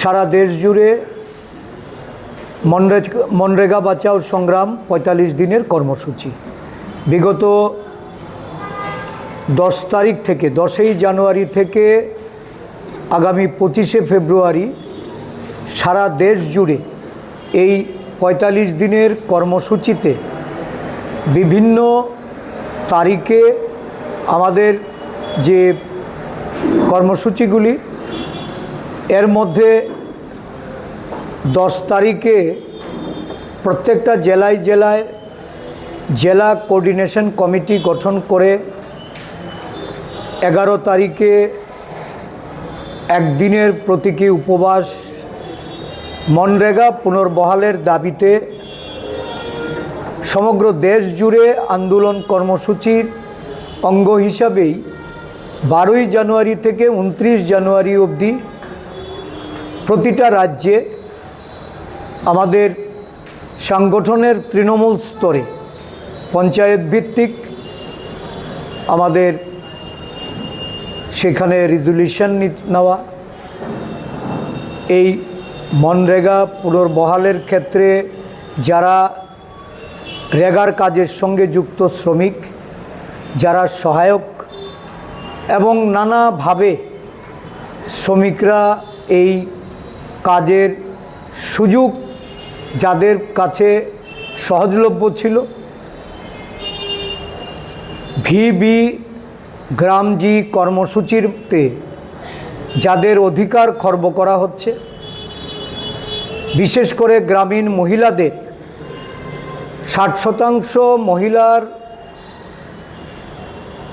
সারা দেশ জুড়ে মনরেগা মনরেগা বাঁচাও সংগ্রাম পঁয়তাল্লিশ দিনের কর্মসূচি। বিগত দশ তারিখ থেকে, দশই জানুয়ারি থেকে আগামী পঁচিশে ফেব্রুয়ারি সারা দেশ জুড়ে এই পঁয়তাল্লিশ দিনের কর্মসূচিতে বিভিন্ন তারিখে আমাদের যে কর্মসূচিগুলি, এর মধ্যে দশ তারিখে প্রত্যেকটা জেলায় জেলায় জেলা কোঅর্ডিনেশন কমিটি গঠন করে এগারো তারিখে একদিনের প্রতীকী উপবাস মনরেগা পুনর্বহালের দাবিতে সমগ্র দেশ জুড়ে আন্দোলন কর্মসূচির অঙ্গ হিসাবেই বারোই জানুয়ারি থেকে উনত্রিশ জানুয়ারি অবধি প্রতিটা রাজ্যে আমাদের সাংগঠনের তৃণমূল স্তরে, পঞ্চায়েত ভিত্তিক আমাদের সেখানে রিজলিউশন নেওয়া। এই মনরেগা পুনর্বহালের ক্ষেত্রে যারা রেগার কাজের সঙ্গে যুক্ত শ্রমিক, যারা সহায়ক এবং নানাভাবে শ্রমিকরা এই কাজের সুযোগ যাদের কাছে সহজলভ্য ছিল। ভিবি গ্রামজি কর্মসূচিরতে যাদের অধিকার খর্ব করা হচ্ছে, বিশেষ করে গ্রামীণ মহিলাদের, ষাট শতাংশ মহিলার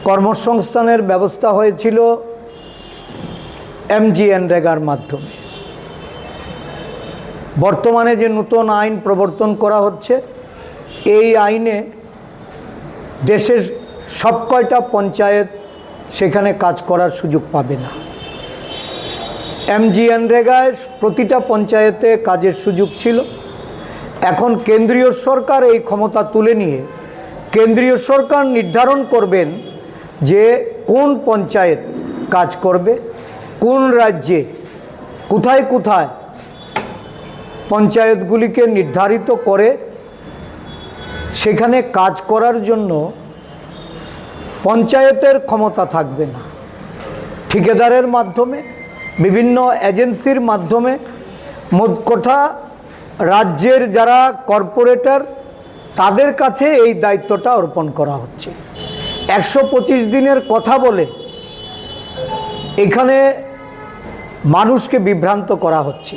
কর্মসংস্থানের ব্যবস্থা হয়েছিল এমজিএন রেগার মাধ্যমে। বর্তমানে যে নতুন আইন প্রবর্তন করা হচ্ছে, এই আইনে দেশের সব কয়টা পঞ্চায়েত সেখানে কাজ করার সুযোগ পাবে না। এমজিএনরেগায় প্রতিটা পঞ্চায়েতে কাজের সুযোগ ছিল। এখন কেন্দ্রীয় সরকার এই ক্ষমতা তুলে নিয়ে কেন্দ্রীয় সরকার নির্ধারণ করবেন যে কোন পঞ্চায়েত কাজ করবে, কোন রাজ্যে, কোথায় কোথায় পঞ্চায়েতগুলিকে নির্ধারিত করে সেখানে কাজ করার জন্য পঞ্চায়েতের ক্ষমতা থাকবে না। ঠিকাদারের মাধ্যমে, বিভিন্ন এজেন্সির মাধ্যমে, মোট কথা রাজ্যের যারা কর্পোরেটর, তাদের কাছে এই দায়িত্বটা অর্পণ করা হচ্ছে। একশো পঁচিশ দিনের কথা বলে এখানে মানুষকে বিভ্রান্ত করা হচ্ছে।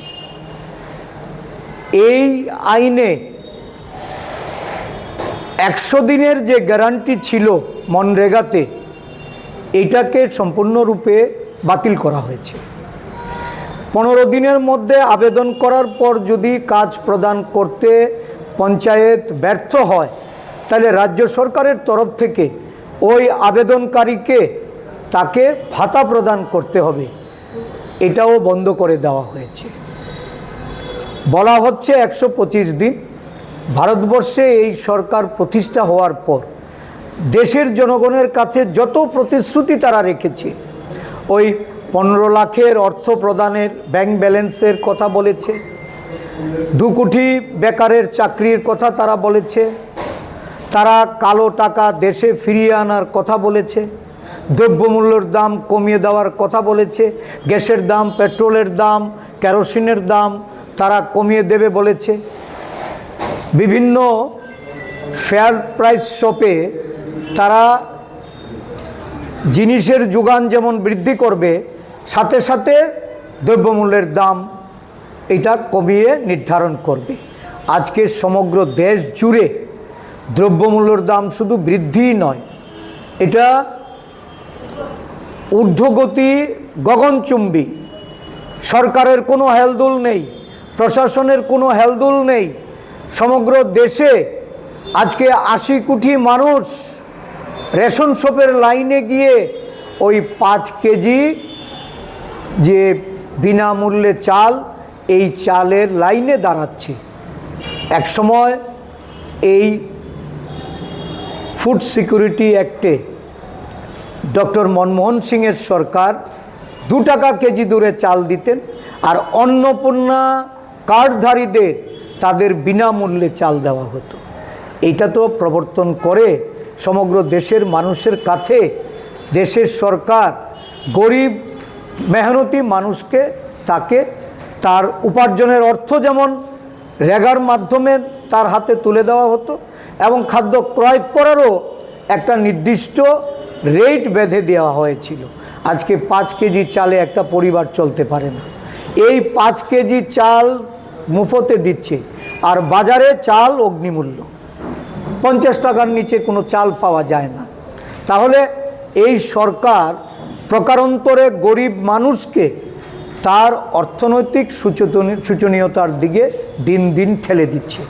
এই আইনে একশো দিনের যে গ্যারান্টি ছিল মনরেগাতে, এটাকে সম্পূর্ণরূপে বাতিল করা হয়েছে। পনেরো দিনের মধ্যে আবেদন করার পর যদি কাজ প্রদান করতে পঞ্চায়েত ব্যর্থ হয়, তাহলে রাজ্য সরকারের তরফ থেকে ওই আবেদনকারীকে তাকে ভাতা প্রদান করতে হবে। এটাও বন্ধ করে দেওয়া হয়েছে। বলা হচ্ছে একশো পঁচিশ দিন। ভারতবর্ষে এই সরকার প্রতিষ্ঠা হওয়ার পর দেশের জনগণের কাছে যত প্রতিশ্রুতি তারা রেখেছে, ওই পনেরো লাখের অর্থ প্রদানের ব্যাংক ব্যালেন্সের কথা বলেছে, দু কোটি বেকারের চাকরির কথা তারা বলেছে, তারা কালো টাকা দেশে ফিরিয়ে আনার কথা বলেছে, দ্রব্যমূল্যর দাম কমিয়ে দেওয়ার কথা বলেছে, গ্যাসের দাম, পেট্রোলের দাম, কেরোসিনের দাম তারা কমিয়ে দেবে বলেছে। বিভিন্ন ফেয়ার প্রাইস শপে তারা জিনিসের যোগান যেমন বৃদ্ধি করবে, সাথে সাথে দ্রব্যমূল্যের দাম এটা কমিয়ে নির্ধারণ করবে। আজকে সমগ্র দেশ জুড়ে দ্রব্যমূল্যর দাম শুধু বৃদ্ধিই নয়, এটা ঊর্ধ্বগতি গগনচুম্বী। সরকারের কোনো হেলদোল নেই। প্রশাসনের কোনো হেলদুল নেই। সমগ্র দেশে আজকে আশি কোটি মানুষ রেশন শপের লাইনে গিয়ে ওই পাঁচ কেজি যে বিনামূল্যে চাল, এই চালের লাইনে দাঁড়াচ্ছে। একসময় এই ফুড সিকিউরিটি অ্যাক্টে ডক্টর মনমোহন সিংয়ের সরকার দু টাকা কেজি দূরে চাল দিতেন আর অন্নপূর্ণা কার্ডধারীদের তাদের বিনামূল্যে চাল দেওয়া হতো। এটা তো প্রবর্তন করে সমগ্র দেশের মানুষের কাছে দেশের সরকার গরিব, মেহনতি মানুষকে তাকে তার উপার্জনের অর্থ যেমন রেগার মাধ্যমে তার হাতে তুলে দেওয়া হতো এবং খাদ্য ক্রয় করারও একটা নির্দিষ্ট রেট বেঁধে দেওয়া হয়েছিল। আজকে পাঁচ কেজি চালে একটা পরিবার চলতে পারে না। এই পাঁচ কেজি চাল মুফতে দিচ্ছে। আর বাজারে চাল অগ্নিমূল্য। পঞ্চাশ টাকার নিচে কোনো চাল পাওয়া যায় না। তাহলে এই সরকার প্রকারান্তরে গরিব মানুষকে তার অর্থনৈতিক সূচনীয়তার দিকে দিন দিন ঠেলে দিচ্ছে।